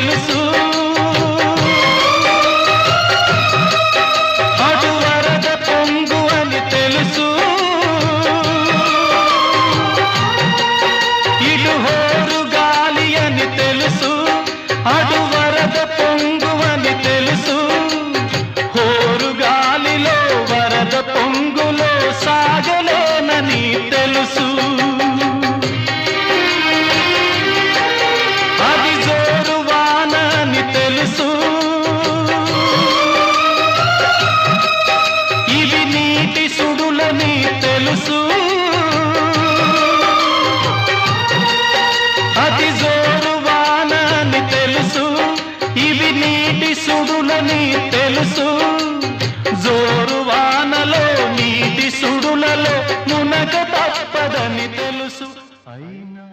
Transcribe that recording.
అని తెలుసు. అటు వరద పొంగు అని తెలుసు. ఇటు హోరు గాలి అని తెలుసు. అటు వరద పొంగు అని తెలుసు. హోరు గాలిలో వరద పొంగులో సాగలేనని తెలుసు. తెలుసు. అతి జోరు వానని తెలుసు. ఇవి నీటి సుడులని తెలుసు. జోరు వానలో నీటి సుడులలో మునక తప్పదని తెలుసు. అయినా